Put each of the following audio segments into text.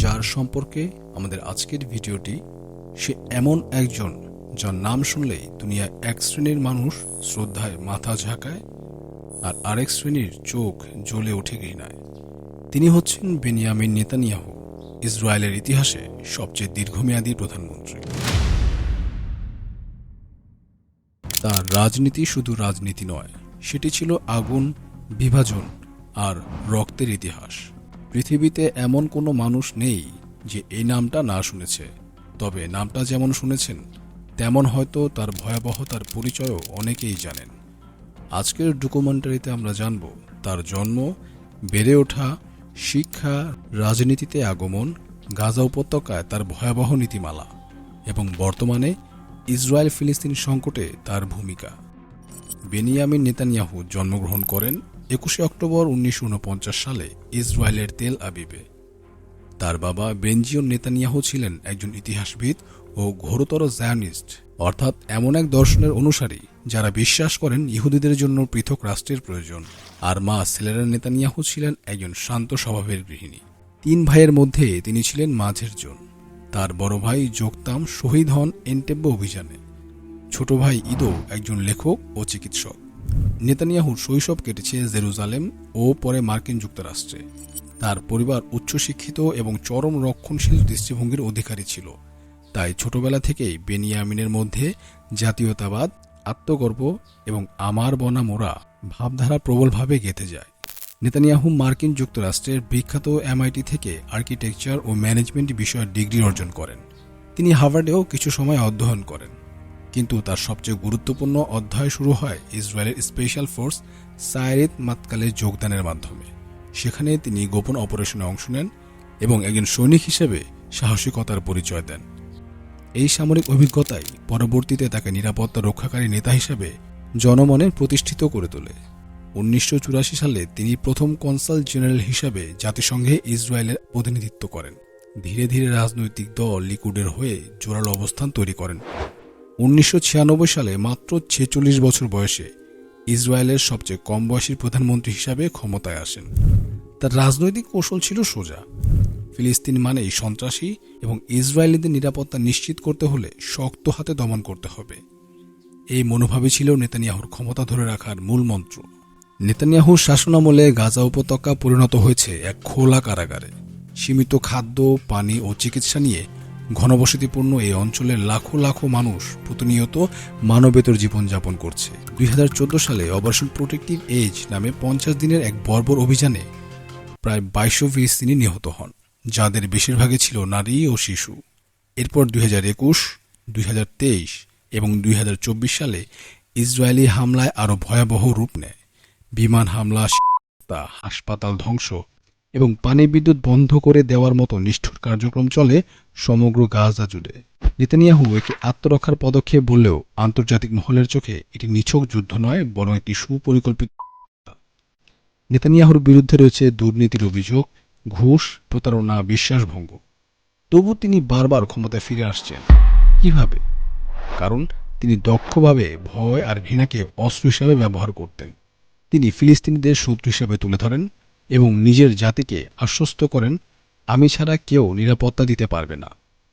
যার সম্পর্কে আমাদের আজকের ভিডিওটি, সে এমন একজন যার নাম শুনলেই দুনিয়ায় এক শ্রেণির মানুষ শ্রদ্ধায় মাথা ঝাঁকায় আর আরেক শ্রেণির চোখ জ্বলে ওঠে ঘৃণায়। তিনি হচ্ছেন বেনিয়ামিন নেতানিয়াহু, ইসরায়েলের ইতিহাসে সবচেয়ে দীর্ঘমেয়াদী প্রধানমন্ত্রী। তার রাজনীতি শুধু রাজনীতি নয়, সেটি ছিল আগুন, বিভাজন আর রক্তের ইতিহাস। পৃথিবীতে এমন কোনো মানুষ নেই যে এই নামটা না শুনেছে। তবে নামটা যেমন শুনেছেন, তেমন হয়তো তার ভয়াবহতার পরিচয়ও অনেকেই জানেন। আজকের ডকুমেন্টারিতে আমরা জানব তার জন্ম, বেড়ে ওঠা, শিক্ষা, রাজনীতিতে আগমন, গাজা উপত্যকায় তার ভয়াবহ নীতিমালা এবং বর্তমানে ইসরায়েল ফিলিস্তিন সংকটে তার ভূমিকা। বেনিয়ামিন নেতানিয়াহু জন্মগ্রহণ করেন একুশে অক্টোবর উনিশশো উনপঞ্চাশ সালে ইসরায়েলের তেল আবিবে। তার বাবা বেনজিয়ন নেতানিয়াহু ছিলেন একজন ইতিহাসবিদ ও ঘোরতর জায়নিস্ট অর্থাৎ এমন এক দর্শনের অনুসারী যারা বিশ্বাস করেন ইহুদিদের জন্য পৃথক রাষ্ট্রের প্রয়োজন। আর মা সেলেরা নেতানিয়াহু ছিলেন একজন শান্ত স্বভাবের গৃহিণী। তিন ভাইয়ের মধ্যে তিনি ছিলেন মাঝের জন। তার বড় ভাই যোগতাম শহীদ হন এন্টেব্য অভিযানে। ছোট ভাই ইদো একজন লেখক ও চিকিৎসক। নেতানিয়াহুর শৈশব কেটেছে জেরুজালেম ও পরে মার্কিন যুক্তরাষ্ট্রে। তার পরিবার উচ্চশিক্ষিত এবং চরম রক্ষণশীল দৃষ্টিভঙ্গির অধিকারী ছিল। তাই ছোটবেলা থেকেই বেনিয়ামিনের মধ্যে জাতীয়তাবাদ, আত্মগর্ব এবং আমার বনা মোরা ভাবধারা প্রবলভাবে গেঁথে যায়। নেতানিয়াহু মার্কিন যুক্তরাষ্ট্রের বিখ্যাত এমআইটি থেকে আর্কিটেকচার ও ম্যানেজমেন্ট বিষয়ে ডিগ্রি অর্জন করেন। তিনি হার্ভার্ডেও কিছু সময় অধ্যয়ন করেন। কিন্তু তার সবচেয়ে গুরুত্বপূর্ণ অধ্যায় শুরু হয় ইসরায়েলের স্পেশাল ফোর্স সায়রিত মাতকালে যোগদানের মাধ্যমে। সেখানে তিনি গোপন অপারেশনে অংশ নেন এবং একজন সৈনিক হিসেবে সাহসিকতার পরিচয় দেন। এই সামরিক অভিজ্ঞতাই পরবর্তীতে তাকে নিরাপত্তা রক্ষাকারী নেতা হিসেবে জনমনে প্রতিষ্ঠিত করে তোলে। উনিশশো চুরাশি সালে তিনি প্রথম কনসাল জেনারেল হিসাবে জাতিসংঘে ইসরায়েলের প্রতিনিধিত্ব করেন। ধীরে ধীরে রাজনৈতিক দল লিকুডের হয়ে জোরালো অবস্থান তৈরি করেন। উনিশশো ছিয়ানব্বই সালে মাত্র ছেচল্লিশ বছর বয়সে ইসরায়েলের সবচেয়ে কম বয়সী প্রধানমন্ত্রী হিসাবে ক্ষমতায় আসেন। তার রাজনৈতিক কৌশল ছিল সোজা। ফিলিস্তিন মানেই সন্ত্রাসী এবং ইসরায়েলিদের নিরাপত্তা নিশ্চিত করতে হলে শক্ত হাতে দমন করতে হবে। এই মনোভাবই ছিল নেতানিয়াহুর ক্ষমতা ধরে রাখার মূল মন্ত্র। নেতানিয়াহুর শাসনামলে গাজা উপত্যকা পরিণত হয়েছে এক খোলা কারাগারে। সীমিত খাদ্য, পানি ও চিকিৎসা নিয়ে ঘনবসতিপূর্ণ এই অঞ্চলের লাখো লাখো মানুষ প্রতিনিয়ত মানবেতর জীবনযাপন করছে। দুই হাজার চোদ্দ সালে অপারেশন প্রোটেক্টিভ এজ নামে পঞ্চাশ দিনের এক বর্বর অভিযানে প্রায় বাইশশো ফিলিস্তিনি নিহত হন, যাদের বেশিরভাগই ছিল নারী ও শিশু। এরপর দুই হাজার একুশ, দুই হাজার তেইশ এবং দুই হাজার চব্বিশ সালে ইসরায়েলি হামলায় আরও ভয়াবহ রূপ নেয়। বিমান হামলা হাসপাতাল ধ্বংস এবং পানি বিদ্যুৎ বন্ধ করে দেওয়ার মতো নিষ্ঠুর কার্যক্রম চলে সমগ্র গাজা জুড়ে। নেতানিয়াহু একটি আত্মরক্ষার পদক্ষেপ বললেও আন্তর্জাতিক মহলের চোখে এটি নিছক যুদ্ধ নয়, বরং একটি সুপরিকল্পিত নেতানিয়াহুর বিরুদ্ধে রয়েছে দুর্নীতির অভিযোগ, ঘুষ, প্রতারণা, বিশ্বাসভঙ্গ। তবু তিনি বারবার ক্ষমতায় ফিরে আসছেন। কীভাবে? কারণ তিনি দক্ষভাবে, ভয় আর ঘৃণাকে অস্ত্র হিসাবে ব্যবহার করতেন। তিনি ফিলিস্তিনিদের শত্রু হিসাবে তুলে ধরেন এবং নিজের জাতিকে আশ্বস্ত করেন, আমি ছাড়া কেউ নিরাপত্তা দিতে পারবে না।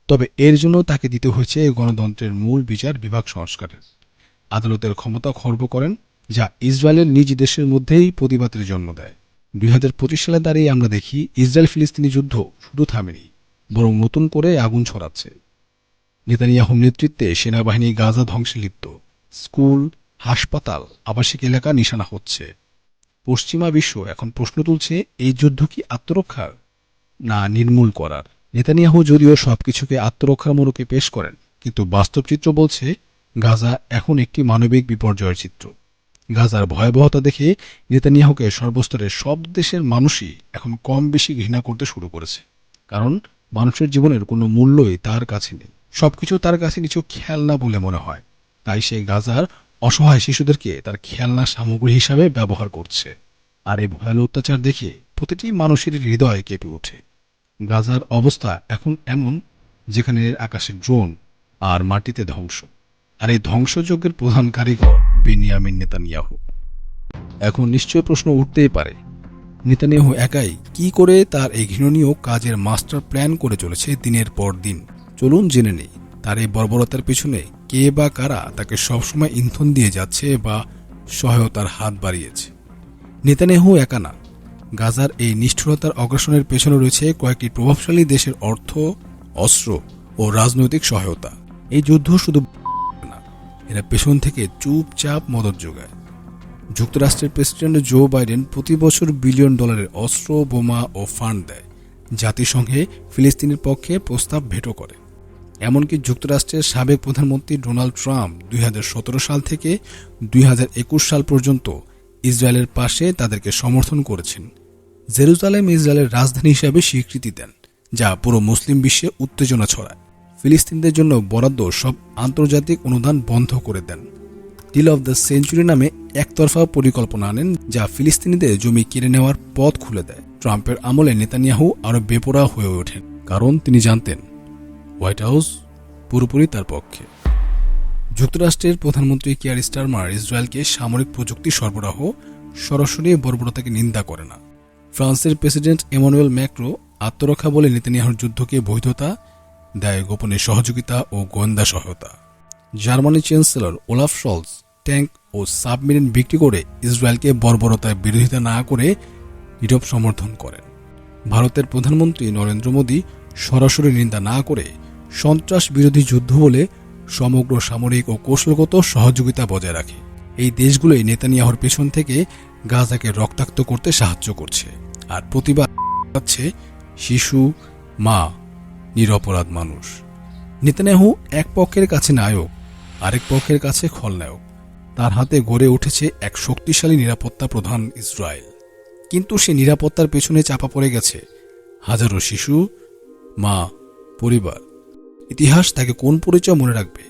তবে এর জন্য তাকে দিতে হয়েছে গণতন্ত্রের মূল বিচার বিভাগ সংস্কারের। আদালতের ক্ষমতা খর্ব করেন, যা ইসরায়েলের নিজ দেশের মধ্যেই প্রতিবাদের জন্ম দেয়। দুই হাজার পঁচিশ সালে দাঁড়িয়ে আমরা দেখি ইসরায়েল ফিলিস্তিনি যুদ্ধ শুধু থামেনি, বরং নতুন করে আগুন ছড়াচ্ছে। নেতানিয়াহুর নেতৃত্বে সেনাবাহিনী গাজা ধ্বংসে লিপ্ত। স্কুল, হাসপাতাল, আবাসিক এলাকা নিশানা হচ্ছে। পশ্চিমা বিশ্ব এখন প্রশ্ন তুলছে, এই যুদ্ধ কি আত্মরক্ষার না নির্মূল করার? নেতানিয়াহু যদিও সবকিছুকে আত্মরক্ষার মোড়কে পেশ করেন, কিন্তু বাস্তব চিত্র বলছে গাজা এখন একটি মানবিক বিপর্যয়ের চিত্র। গাজার ভয়াবহতা দেখে নেতানিয়াহুকে সর্বস্তরের সব দেশের মানুষই এখন কম বেশি ঘৃণা করতে শুরু করেছে। কারণ মানুষের জীবনের কোনো মূল্যই তার কাছে নেই। সবকিছু তার কাছে কিছু খেলনা বলে মনে হয়। তাই সে গাজার অসহায় শিশুদেরকে তার খেলনা সামগ্রী হিসাবে ব্যবহার করছে। আর এই ভয়াল অত্যাচার দেখে প্রতিটি মানুষের হৃদয় কেঁপে ওঠে। গাজার অবস্থা এখন এমন যেখানে আকাশে ড্রোন আর মাটিতে ধ্বংস। আর এই ধ্বংসযজ্ঞের প্রধান কারিগর বেনিয়ামিন নেতানিয়াহু। এখন নিশ্চয় প্রশ্ন উঠতেই পারে, নেতানিয়াহু একাই কি করে তার এই ঘৃণনীয় কাজের মাস্টার প্ল্যান করে চলেছে দিনের পর দিন? চলুন জেনে নেই, তার এই বর্বরতার পেছনে কে বা কারা তাকে সবসময় ইন্ধন দিয়ে যাচ্ছে বা সহায়তার হাত বাড়িয়েছে। নেতানেহু একা না। গাজার এই নিষ্ঠুরতার অগ্রসনের পেছনে রয়েছে কয়েকটি প্রভাবশালী দেশের অর্থ, অস্ত্র ও রাজনৈতিক সহায়তা। এই যুদ্ধ শুধু না, এরা পেছন থেকে চুপচাপ মদত যোগায়। যুক্তরাষ্ট্রের প্রেসিডেন্ট জো বাইডেন প্রতি বছর বিলিয়ন ডলারের অস্ত্র, বোমা ও ফান্ড দেয়। জাতিসংঘে ফিলিস্তিনের পক্ষে প্রস্তাব ভেটো করে। এমনকি যুক্তরাষ্ট্রের সাবেক প্রধানমন্ত্রী ডোনাল্ড ট্রাম্প দুই হাজার সতেরো সাল থেকে দুই হাজার একুশ সাল পর্যন্ত ইসরায়েলের পাশে তাদেরকে সমর্থন করেছেন। জেরুজালেম ইসরায়েলের রাজধানী হিসাবে স্বীকৃতি দেন, যা পুরো মুসলিম বিশ্বে উত্তেজনা ছড়ায়। ফিলিস্তিনদের জন্য বরাদ্দ সব আন্তর্জাতিক অনুদান বন্ধ করে দেন। ডিল অব দ্য সেঞ্চুরি নামে একতরফা পরিকল্পনা আনেন, যা ফিলিস্তিনিদের জমি কেড়ে নেওয়ার পথ খুলে দেয়। ট্রাম্পের আমলে নেতানিয়াহু আরও বেপরা হয়ে ওঠেন, কারণ তিনি জানতেন হোয়াইট হাউস, পুরোপুরি তার পক্ষে। যুক্তরাষ্ট্রের প্রধানমন্ত্রী কিয়ার স্টারমার ইসরায়েলকে সামরিক প্রযুক্তি সরবরাহ সরাসরি বর্বরতাকে নিন্দা করে না। ফ্রান্সের প্রেসিডেন্ট এমানুয়েল ম্যাক্রো আত্মরক্ষা বলে নেতানিয়াহুর যুদ্ধকে বৈধতা, দেয় গোপনে সহযোগিতা ও গোয়েন্দা সহায়তা। Germany chancellor Olaf Scholz tank ও সাবমেরিন বিক্রি করে ইসরায়েলকে বর্বরতায় বিরোধিতা না করে নীরব সমর্থন করেন। ভারতের প্রধানমন্ত্রী নরেন্দ্র মোদী সরাসরি নিন্দা না করে সন্ত্রাস বিরোধী যুদ্ধ বলে সমগ্র সামরিক ও কৌশলগত সহযোগিতা বজায় রাখে। এই দেশগুলোই নেতানিয়াহর পেছন থেকে গাজাকে রক্তাক্ত করতে সাহায্য করছে। আর প্রতিবাদ পাচ্ছে শিশু, মা, নিরপরাধ মানুষ। নেতানিয়াহু এক পক্ষের কাছে নায়ক, আরেক পক্ষের কাছে খলনায়ক। তার হাতে গড়ে উঠেছে এক শক্তিশালী নিরাপত্তা প্রধান ইসরায়েল। কিন্তু সে নিরাপত্তার পেছনে চাপা পড়ে গেছে। হাজারো শিশু, মা, পরিবার। ইতিহাস তাকে কোন পরিচয় মনে রাখবে?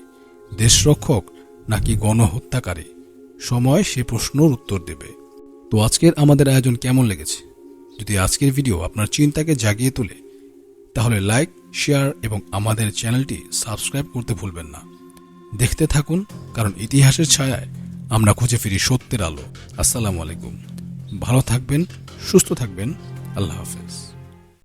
দেশরক্ষক নাকি গণহত্যাকারী? সময় সে প্রশ্নর উত্তর দেবে। তো আজকের আমাদের আয়োজন কেমন লেগেছে? যদি আজকের ভিডিও আপনার চিন্তাকে জাগিয়ে তোলে, তাহলে লাইক, শেয়ার এবং আমাদের চ্যানেলটি সাবস্ক্রাইব করতে ভুলবেন না। দেখতে থাকুন, কারণ ইতিহাসের ছায়ায় আমরা খুঁজে ফিরি সত্যের আলো। আসসালামু আলাইকুম। ভালো থাকবেন, সুস্থ থাকবেন। আল্লাহ হাফেজ।